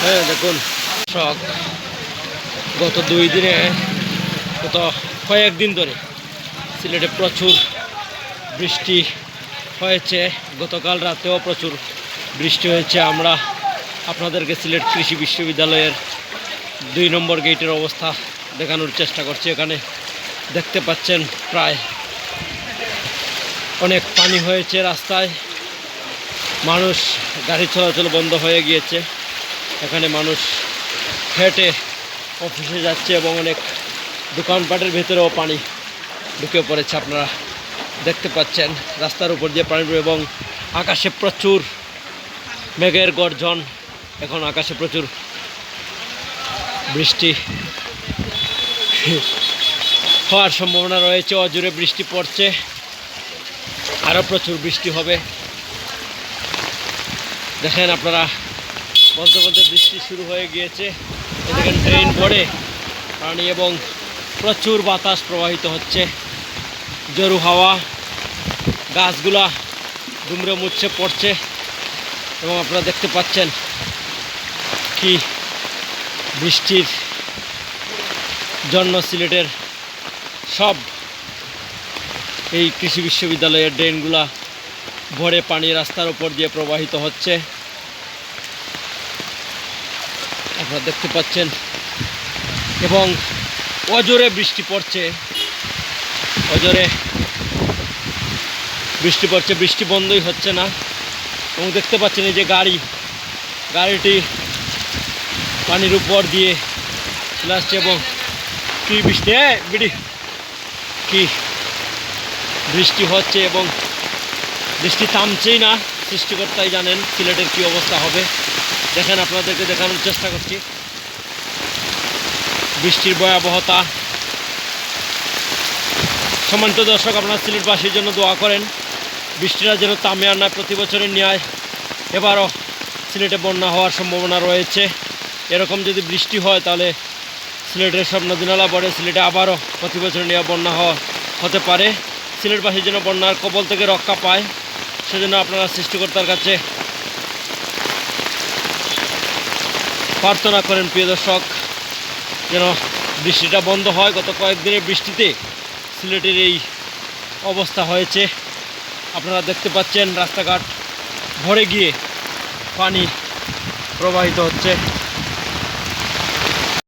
থাকুন শখ গত দুই দিনে, গত কয়েকদিন ধরে সিলেটে প্রচুর বৃষ্টি হয়েছে। গতকাল রাতেও প্রচুর বৃষ্টি হয়েছে। আমরা আপনাদেরকে সিলেট কৃষি বিশ্ববিদ্যালয়ের দুই নম্বর গেটের অবস্থা দেখানোর চেষ্টা করছি। এখানে দেখতে পাচ্ছেন প্রায় অনেক পানি হয়েছে রাস্তায়। মানুষ গাড়ি চলাচল বন্ধ হয়ে গিয়েছে। এখানে মানুষ হেঁটে অফিসে যাচ্ছে এবং অনেক দোকানপাটের ভেতরেও পানি ঢুকে পড়েছে আপনারা দেখতে পাচ্ছেন। রাস্তার উপর দিয়ে পানি এবং আকাশে প্রচুর মেঘের গর্জন। এখন আকাশে প্রচুর বৃষ্টি হওয়ার সম্ভাবনা রয়েছে। অজুরে বৃষ্টি পড়ছে। আরও প্রচুর বৃষ্টি হবে। দেখেন আপনারা বলতে বলতে বৃষ্টি শুরু হয়ে গিয়েছে। এদিকে ট্রেন পড়ে। পানি এবং প্রচুর বাতাস প্রবাহিত হচ্ছে। জরু হাওয়া, গাছগুলা দুমড়ে মুচ্ছে পড়ছে এবং আপনারা দেখতে পাচ্ছেন কি বৃষ্টির জন্য সিলেটের সব এই কৃষি বিশ্ববিদ্যালয়ের ড্রেনগুলা ভরে পানি রাস্তার উপর দিয়ে প্রবাহিত হচ্ছে। আপনারা দেখতে পাচ্ছেন। এবং অজোরে বৃষ্টি পড়ছে। অজোরে বৃষ্টি পড়ছে, বৃষ্টি বন্ধই হচ্ছে না। এবং দেখতে পাচ্ছেন এই যে গাড়ি, গাড়িটি পানির উপর দিয়ে চলে আসছে এবং কি বৃষ্টি? হ্যাঁ বিড়ি। কি বৃষ্টি হচ্ছে এবং বৃষ্টি থামছেই না। সৃষ্টিকর্তাই জানেন সিলেটের কি অবস্থা হবে। দেখেন, আপনাদেরকে দেখানোর চেষ্টা করছি। বৃষ্টির ভয়াবহতা। সম্মানিত দর্শক, আপনারা সিলেটবাসীর জন্য দোয়া করেন। বৃষ্টিরা যেন তামে আর না প্রতি বছরের ন্যায় এবারও সিলেটে বন্যা হওয়ার সম্ভাবনা রয়েছে। এরকম যদি বৃষ্টি হয়, তাহলে সিলেটের সব নদীনালা পড়ে সিলেটে আবারও প্রতি বছর নিয়ে বন্যা হওয়া হতে পারে। সিলেটবাসী যেন বন্যার কবল থেকে রক্ষা পায়। সেজন্য আপনারা সৃষ্টিকর্তার কাছে প্রার্থনা করেন প্রিয় দর্শক, যেন বৃষ্টিটা বন্ধ হয়। গত কয়েকদিনের বৃষ্টিতে সিলেটের এই অবস্থা হয়েছে। আপনারা দেখতে পাচ্ছেন, রাস্তাঘাট ভরে গিয়ে পানি প্রবাহিত হচ্ছে।